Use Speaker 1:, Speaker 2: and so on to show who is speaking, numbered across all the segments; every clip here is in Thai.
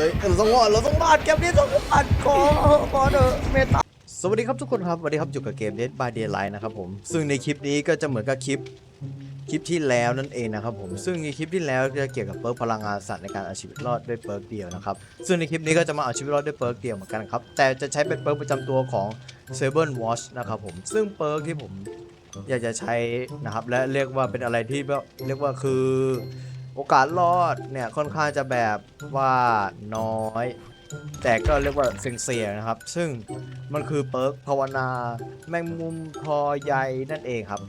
Speaker 1: เลยเราต้องรอดเราต้องรอดเกมนี้ต้องรอดขอขอเถอะเมตตาสวัสดีครับทุกคนครับสวัสดีครับอยู่กับเกม Dead by Daylight นะครับผมซึ่งในคลิปนี้ก็จะเหมือนกับคลิปคลิปที่แล้วนั่นเองนะครับผมซึ่งในคลิปที่แล้วจะเกี่ยวกับเปิร์กพลังงานสัตว์ในการเอาชีวิตรอดด้วยเปิร์กเดียวนะครับซึ่งในคลิปนี้ก็จะมาเอาชีวิตรอดด้วยเปิร์กเดียวเหมือนกันครับแต่จะใช้เป็นเปิร์กประจำตัวของ s a b e r Watch นะครับผมซึ่งเปิร์กที่ผมอยากจะใช้นะครับและเรียกว่าเป็นอะไรที่เรียกว่าคือ โอกาสรอดเนี่ยค่อนข้างจะแบบว่าน้อย แต่ก็เรียกว่าเสี่ยงๆนะครับ ซึ่งมันคือเปิร์กภาวนาแมงมุมทอใยนั่นเองครับ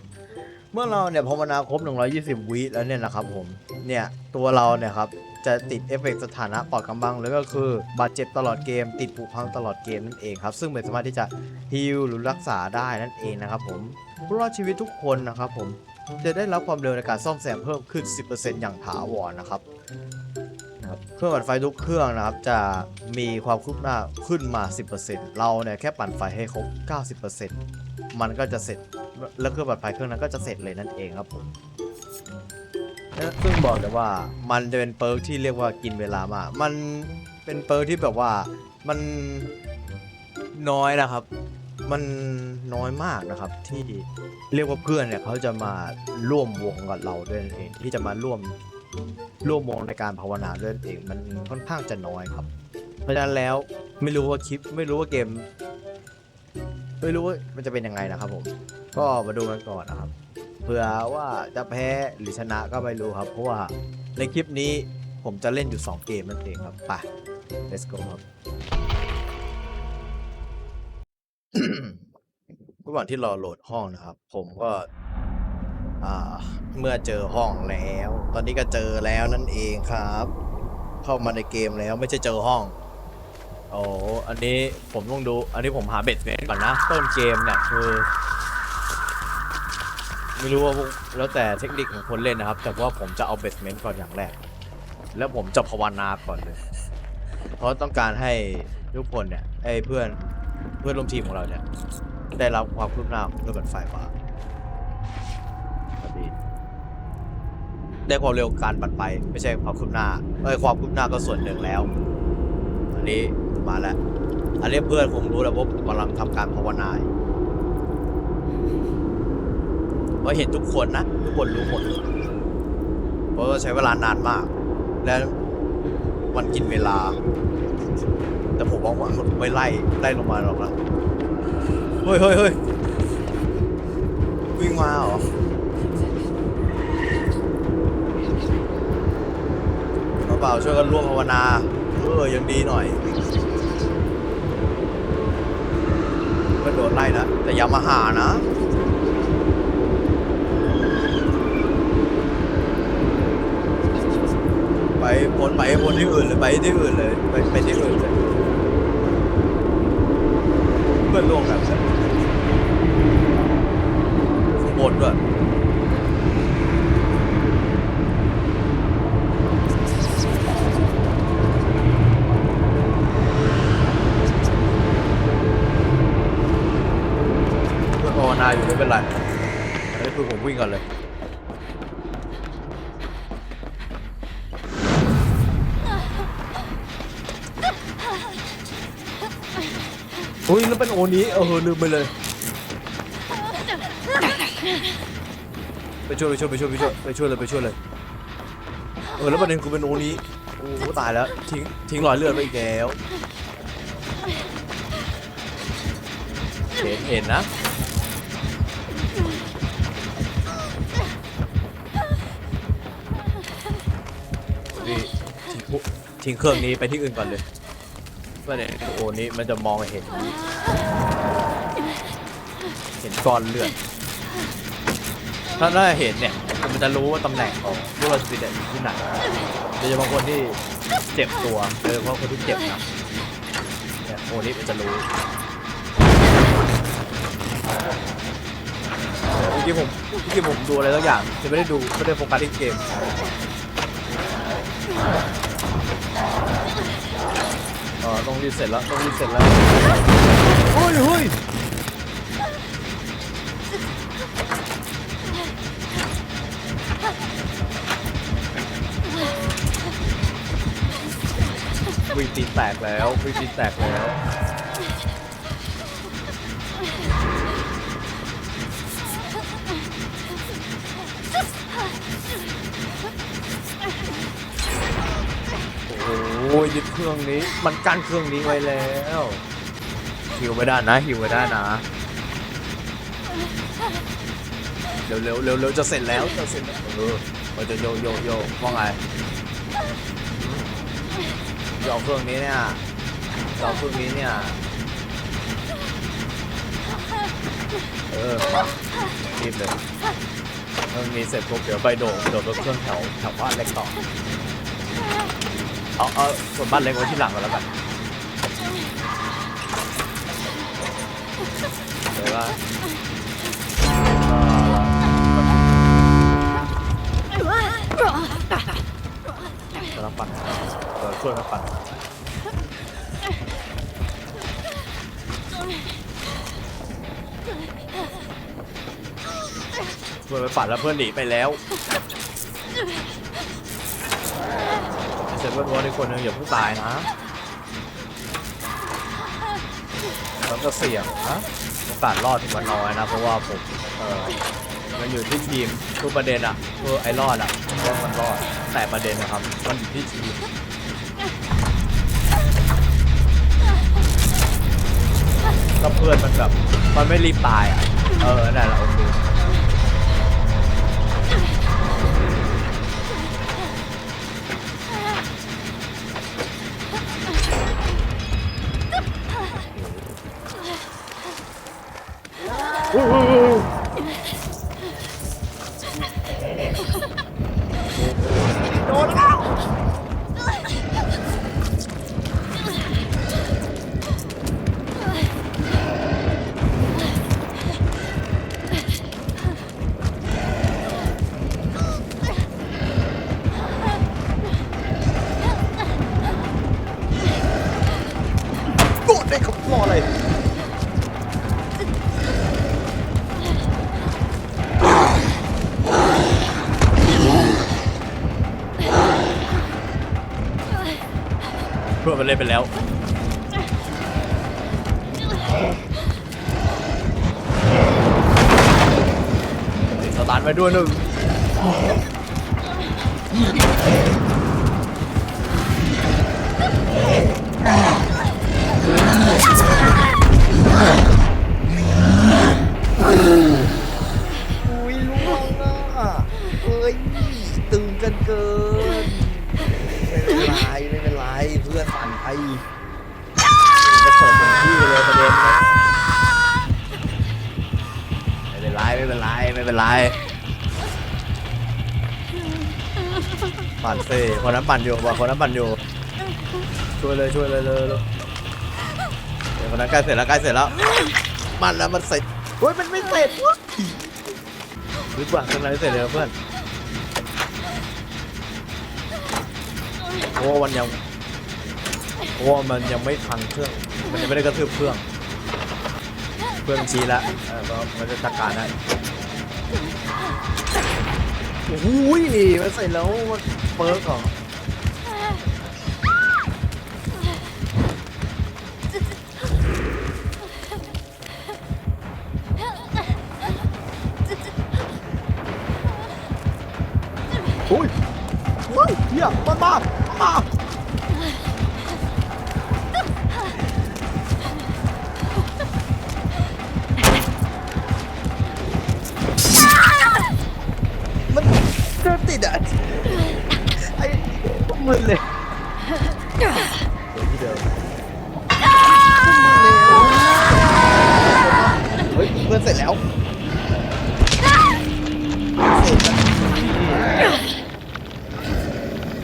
Speaker 1: เมื่อเราเนี่ยภาวนาครบ 120 วิแล้วเนี่ยนะครับผมเนี่ยตัวเราเนี่ยครับจะติดเอฟเฟกต์สถานะปลอดกำบังหรือก็คือบาดเจ็บตลอดเกม ติดผุพังตลอดเกมนั่นเองครับ ซึ่งไม่สามารถที่จะฮีลหรือรักษาได้นั่นเองนะครับผมผู้รอดชีวิตทุกคนนะครับผม จะได้รับความเร็วในการซ่อมแซมเพิ่มขึ้น 10%อย่างถาวรนะครับนะครับเครื่องปั่นไฟทุกเครื่องนะครับ จะมีความคืบหน้าขึ้นมา 10%เราเนี่ยแค่ปั่นไฟให้ครบ 90%มันก็จะเสร็จแล้วเครื่องปั่นไฟเครื่องนั้นก็จะเสร็จเลยนั่นเองครับผมซึ่งบอกเลยว่ามันจะเป็นเปิร์กที่เรียกว่ากินเวลามาก มันเป็นเปิร์กที่แบบว่ามันน้อยนะครับ มันน้อยมากนะครับที่เรียกว่าเพื่อนเนี่ยเขาจะมาร่วมวงกับเราด้วยนั่นเองที่จะมาร่วมร่วมวงในการภาวนาด้วยนั่นเองมันค่อนข้างจะน้อยครับ เพราะฉะนั้นแล้วไม่รู้ว่าคลิปไม่รู้ว่าเกม ไม่รู้ว่ามันจะเป็นยังไงนะครับผม ก็มาดูกันก่อนนะครับเผื่อว่าจะแพ้หรือชนะก็ไม่รู้ครับ เพราะว่าในคลิปนี้ผมจะเล่นอยู่ 2 เกมนั่นเองครับ ไป let's go ครับ ระหว่างที่รอโหลดห้องนะครับ ผมก็ อ่า เมื่อเจอห้องแล้ว ตอนนี้ก็เจอแล้วนั่นเองครับ เข้ามาในเกมแล้วไม่ใช่เจอห้อง โอ้อันนี้ผมต้องดู อันนี้ผมหาเบ็ดเมนก่อนนะ ต้นเกมเนี่ยคือ ไม่รู้ว่าแล้วแต่เทคนิคของคนเล่นนะครับ แต่ว่าผมจะเอาเบ็ดเมนก่อนอย่างแรก แล้วผมจะภาวนาก่อนเลย เพราะต้องการให้ทุกคนเนี่ยไอ้เพื่อน เพื่อนร่วมทีมของเราเนี่ย ได้รับความคืบหน้าของเพื่อนบันไฟฟ้าดีได้ความเร็วการบันไป ไม่ใช่ความคืบหน้าเอ้ยความคืบหน้าก็ส่วนหนึ่งแล้ว อันนี้มาแล้ว อันนี้เพื่อนผมรู้แล้วว่าผมกำลังทำการภาวนาเราเห็นทุกคนนะทุกคนรู้หมดเพราะว่าใช้เวลานานมาก และมันกินเวลา แต่ผมบอกว่ามันไม่ไล่ไล่ลงมาหรอกนะเฮ้ยเฮ้ยเฮ้ยวิ่งมาเหรอมาเปล่าช่วยกันร่วมภาวนาเออยังดีหน่อยก็โดนไล่นะแต่อย่ามาหานะไปพ้นไปพ้นที่อื่นเลยไปที่อื่นเลยไปไปที่อื่นเลย เพื่อนร่วมกันข้างบนด้วยเพื่อภาวนาอยู่ไม่เป็นไรอันนี้คือผมวิ่งก่อนเลย อุ้ยแล้วเป็นโอนี้เออลืมไปเลยไปช่วยไปช่วยไปช่วยไปช่วยไปช่วยเลยไปช่วยเลยเออแล้วประเด็นคือเป็นโอนี้โอ้โหตายแล้วทิ้งทิ้งรอยเลือดไปอีกแล้วเห็นเห็นนะนี่ทิ้งทิ้งเครื่องนี้ไปที่อื่นก่อนเลย ประเนคือโอนี้มันจะมองเห็น เห็นก้อนเลือด ถ้าได้เห็นเนี่ยมันจะรู้ว่าตำแหน่งของผู้รอดชีวิตอยู่ที่ไหนโดยเฉพาะคนที่เจ็บตัวโดยเฉพาะคนที่เจ็บนักเนี่ยโอ้นี้มันจะรู้เมื่อกี้ผมเมื่อกี้ผมดูอะไรสักอย่างจะไม่ได้ดูไม่ได้โฟกัสที่เกม ออต้องรีเซ็ตแล้วต้องรีเซ็ตแล้วเฮ้ยเฮ้ยวีตีนแตกแล้ววีตีนแตกแล้ว ยึดเครื่องนี้ มันกั้นเครื่องนี้ไว้แล้วหิวไม่ได้นะหิวไม่ได้นะเร็วเร็วเร็วเร็วจะเสร็จแล้วจะเสร็จแล้วเออมันจะโยโยโยว่าไงจะเอาเครื่องนี้เนี่ยจะเอาเครื่องนี้เนี่ยเออมารีบเลยเครื่องนี้เสร็จปุ๊บเดี๋ยวไปโดดโดดรถเครื่องแถวแถวบ้านเล็กต่อ เอาเอาส่วนบ้านเล็กไว้ที่หลังก่อนแล้วกันเดี๋ยวว่าจะรับปั่นเออช่วยกันปั่นช่วยไปปั่นแล้วเพื่อนหนีไปแล้ว ไม่ใช่เพื่อนว่าในคนนึงอย่าเพิ่งตายนะมันก็เสี่ยงนะโอกาสรอดมันน้อยนะ เพราะว่าผมเออมันอยู่ที่ทีมทุกประเด็นอะเออไอรอดอะว่ามันรอดแต่ประเด็นนะครับ มันอยู่ที่ทีมก็เพื่อนมันแบบมันไม่รีบตายอะ เออนั่นแหละโอเค โมันเล่นไปแล้ว สตาร์ทไปด้วยหนึ่งอุ้ยล่วงอะเอ้ยตึงกันเกิน จะเปิดเป็นที่เลยประเด็นนะไม่เป็นไรไม่เป็นไรไม่เป็นไรปั่นเซ่คนนั้นปั่นอยู่บอกคนนั้นปั่นอยู่ ช่วยเลยช่วยเลยเลยเลยเดี๋ยวคนนั้นใกล้เสร็จแล้วใกล้เสร็จแล้ว มันแล้วมันเสร็จเฮ้ยมันไม่เสร็จหรือเปล่าคนนั้นเสร็จเลยเพื่อนเพราะว่ามันยัง ราะว่ามันยังไม่พังเครื่อง มันยังไม่ได้กระทืบเครื่อง เครื่องชี้แล้วเออก็มันจะตักการได้โอ้ยมันใส่แล้วมันเปิร์กเหรอ เดินติดอะไอ้มึนเลยเดี๋ยวที่เดิมเฮ้ยเพื่อนเสร็จแล้ว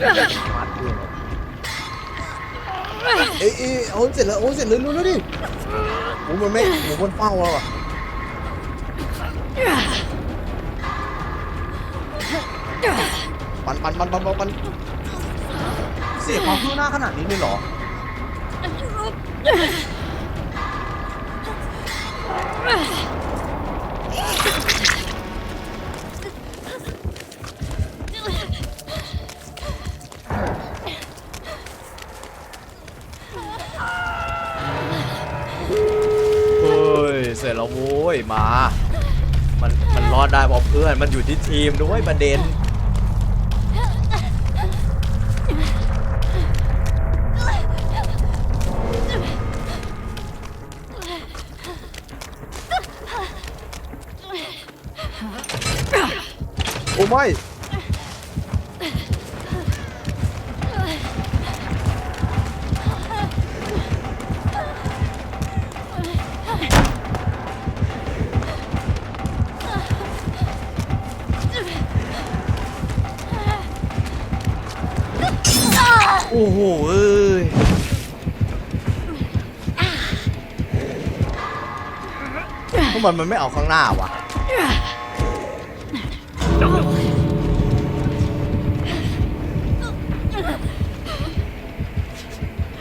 Speaker 1: เสร็จแล้วมัดด้วยเอ้ยเอ้ยเอาเสร็จแล้วโอ้เสร็จเลยรู้แล้วดิโอ้มันไม่โอ้มันเฝ้าเราอะ ปันปันปันปันเสียความรู้หน้าขนาดนี้เลยเหรอเฮ้ยเสร็จแล้วโว้ยมา มันมันรอดได้เพราะเพื่อน มันอยู่ที่ทีมด้วยประเด็น โอ้ไม่โอ้โห เอ้ยทำไมมันไม่เอาข้างหน้าวะ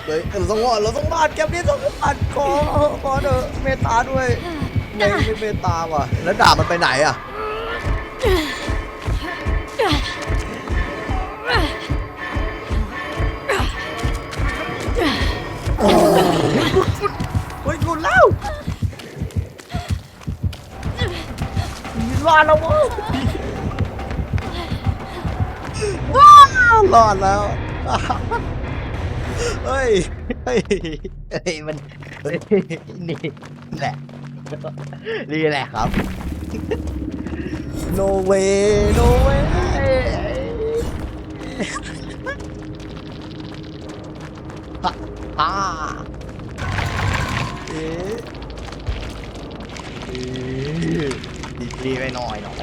Speaker 1: เฮ้ยเราต้องว่าเราต้องบาดเก็บนี้ต้องบาดคอคอเถอะเมตตาด้วยไม่ไม่เมตตาว่ะ แล้วดาบมันไปไหนอะเฮ้ยหลุดแล้วรอดแล้วว้ยว้าวรอดแล้ว เฮ้ย เฮ้ย เฮ้ย มันเฮ้ยนี่แหละ นี่แหละครับ no way no way ฮ่าฮ่าเอ๊ะเอ๊ะดีดีไปหน่อยเนาะ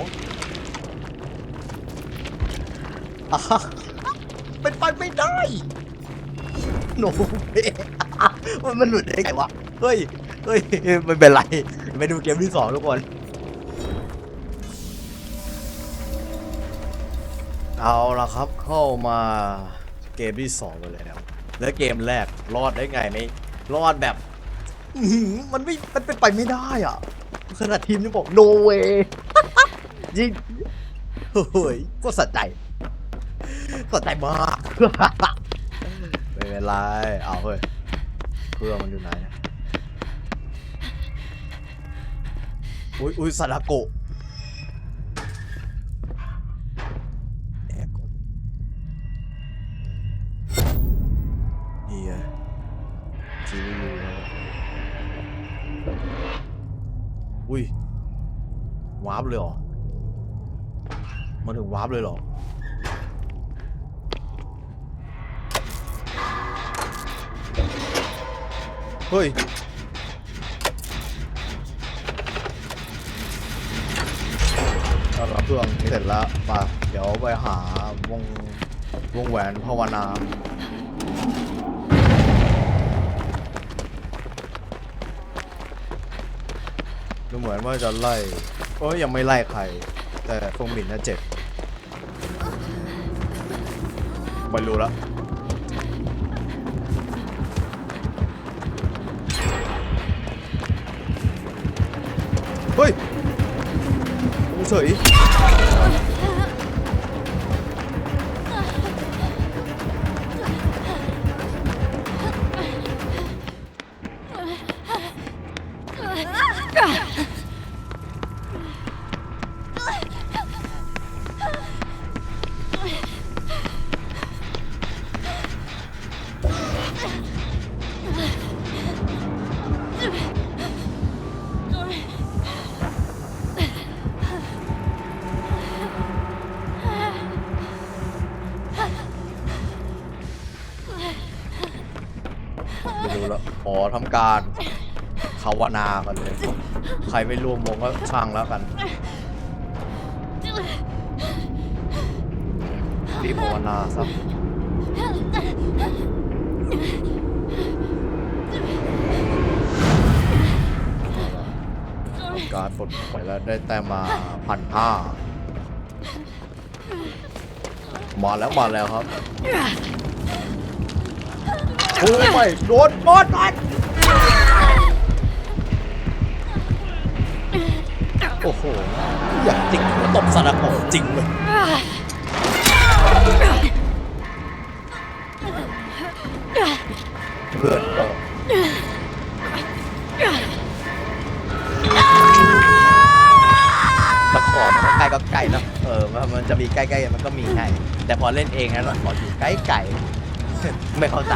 Speaker 1: อะเป็นไปไม่ได้ โนเมันมันหลุดได้ไงวะ เฮ้ย เฮ้ยไม่เป็นไรไปดูเกมที่สองทุกคน เอาละครับเข้ามาเกมที่สองกันเลยนะครับแล้วเกมแรกรอดได้ไงไหมรอดแบบมันไม่ มันเป็นไปไม่ได้อะ ขนาดทีมนี่บอก no way จริงเฮ้ยก็สะใจสะใจมาก ไม่เป็นไร เอาเฮ้ยเครื่อมันอยู่ไหนอะอุ้ยอุ้ยซาดาโกะแอบก่อนนี่ไงจีวีแล้วอุ้ยวาร์ปเลยเหรอมาถึงวาร์ปเลยเหรอ เฮ้ยเรารับเครื่องเสร็จแล้วไปเดี๋ยวไปหาวงวงแหวนภาวนา ดูเหมือนว่าจะไล่เอ้ยยังไม่ไล่ใคร แต่ฟงหมินน่ะเจ็บไม่รู้ละ กูเทำการภาวนากันเลย ใครไม่ร่วมวงก็ช่างแล้วกันรีบภาวนาซะการปลดปล่อยแล้วได้แต้มมาพันห้ามาแล้วมาแล้วครับโอ้ยโดนโดนโดน โอ้โห อยากติ๊กหัวตบสารพงจริงเลยเพื่อนก็ตะขอมันใกล้ก็ใกล้นะเออมันจะมีใกล้ๆมันก็มีใกล้แต่พอเล่นเองนะตะขออยู่ใกล้ๆไม่เข้าใจ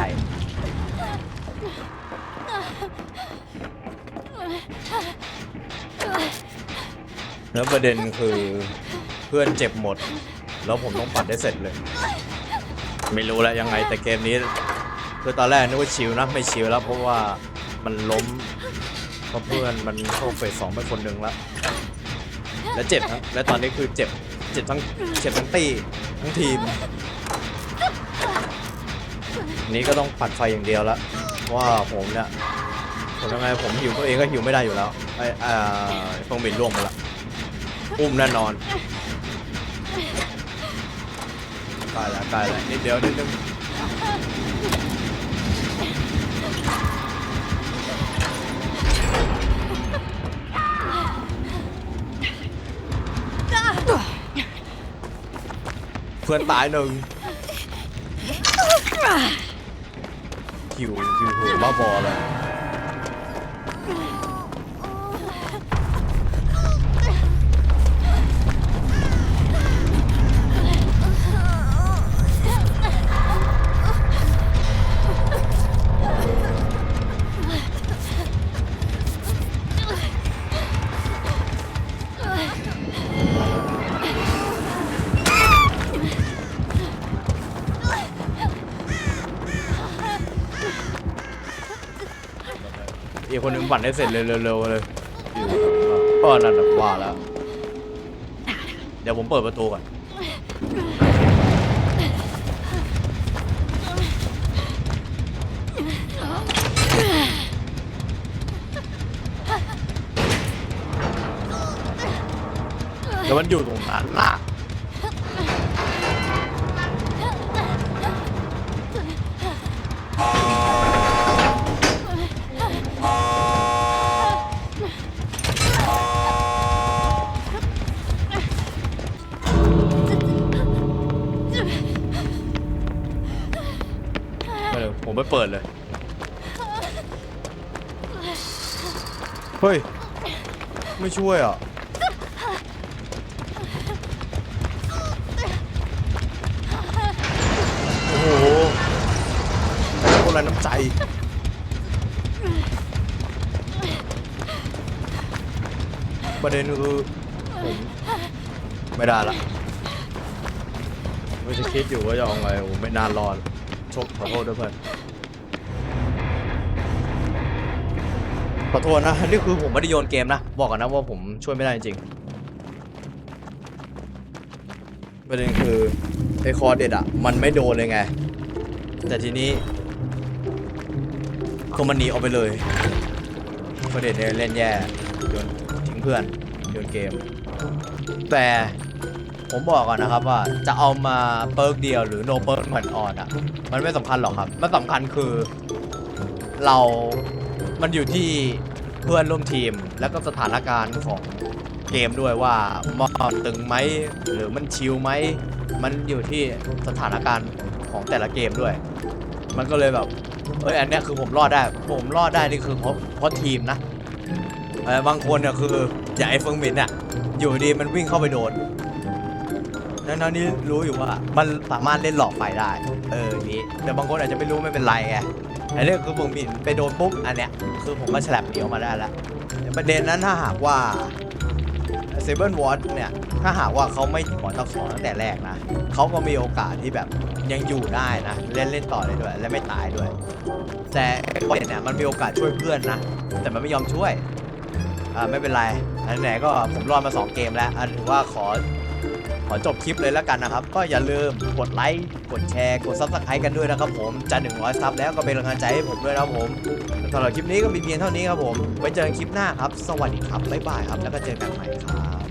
Speaker 1: แล้วประเด็นคือเพื่อนเจ็บหมด แล้วผมต้องปัดได้เสร็จเลย ไม่รู้แล้วยังไงแต่เกมนี้คือตอนแรกนึกว่าชิลนะไม่ชิลแล้วเพราะว่ามันล้มเพราะเพื่อนมันเข้าเฟสสองไปคนหนึ่งแล้วแล้วเจ็บนะและตอนนี้คือเจ็บเจ็บทั้งเจ็บทั้งตีทั้งทีม นี้ก็ต้องปัดไฟอย่างเดียวล้วว่าผมเนี่ยผมยังไงผมหิวตัวเองก็หิวไม่ได้อยู่แล้วไอ้อ่าฟงบินล่วงไปละ อุ้มแน่นอนใกล้แล้วใกล้แล้วนิดเดียวนิดนึงเพื่อนตายหนึ่งหิวหิวหิวบ้าบอเลย อีกคนนึงปั่นให้เสร็จเร็วๆเลยก็นั่นน่ะว่าแล้ว เดี๋ยวผมเปิดประตูก่อนเดี๋ยวมันอยู่ตรงนั้นล่ะ ไม่ช่วยอะโอ้โหแต่ละคนละน้ำใจประเด็นคือผมไม่ได้ละไม่จะคิดอยู่ว่าจะเอาไงผมไม่นานรอดชกขอโทษด้วยเพื่อน ขอโทษนะ นี่คือผมไม่ได้โยนเกมนะ บอกกันนะว่าผมช่วยไม่ได้จริงประเด็นคือไอคอเด็ดอะมันไม่โดนเลยไง แต่ทีนี้ก็มันหนีออกไปเลยประเด็นเนี่ยเล่นแย่โยนทิ้งเพื่อนโยนเกม แต่ผมบอกก่อนนะครับว่าจะเอามาเปิร์กเดียวหรือโนเปิร์กเหมือนออนอะมันไม่สำคัญหรอกครับ มันสำคัญคือเรา มันอยู่ที่เพื่อนร่วมทีมแล้วก็สถานการณ์ของเกมด้วยว่ามันตึงไหมหรือมันชิลไหมมันอยู่ที่สถานการณ์ของแต่ละเกมด้วย มันก็เลยแบบเอ้ยอันเนี้ยคือผมรอดได้ ผมรอดได้นี่คือเพราะเพราะทีมนะเออบางคนเนี่ยคืออย่างไอ้เฟิงหมินอะอยู่ดีมันวิ่งเข้าไปโดนนั้นนี่รู้อยู่ว่ามันสามารถเล่นหลอกไฟได้ เออนี้แต่บางคนอาจจะไม่รู้ไม่เป็นไรไง อันนี้คือผมหมินไปโดนปุ๊บอันเนี้ยคือผมก็ฉลับเดียวมาได้แล้วแต่ประเด็นนั้นถ้าหากว่าเซเบิลวอตเนี่ยถ้าหากว่าเขาไม่ถอนตะขอตั้งแต่แรกนะเขาก็มีโอกาสที่แบบยังอยู่ได้นะ เล่นเล่นต่อได้ด้วย และไม่ตายด้วย แต่ไอ้เนี่ยมันมีโอกาสช่วยเพื่อนนะแต่มันไม่ยอมช่วยอ่าไม่เป็นไรอันไหนก็ผมรอดมา 2 เกมแล้วอันถือว่าขอ ขอจบคลิปเลยแล้วกันนะครับ ก็อย่าลืมกดไลค์ กดแชร์ กดซับสไครต์กันด้วยนะครับผม จะ100ซับแล้วก็เป็นกำลังใจให้ผมด้วยนะครับผมสำหรับคลิปนี้ก็มีเพียงเท่านี้ครับผม ไว้เจอกันคลิปหน้าครับ สวัสดีครับ บ๊ายบายครับ แล้วก็เจอกันใหม่ครับ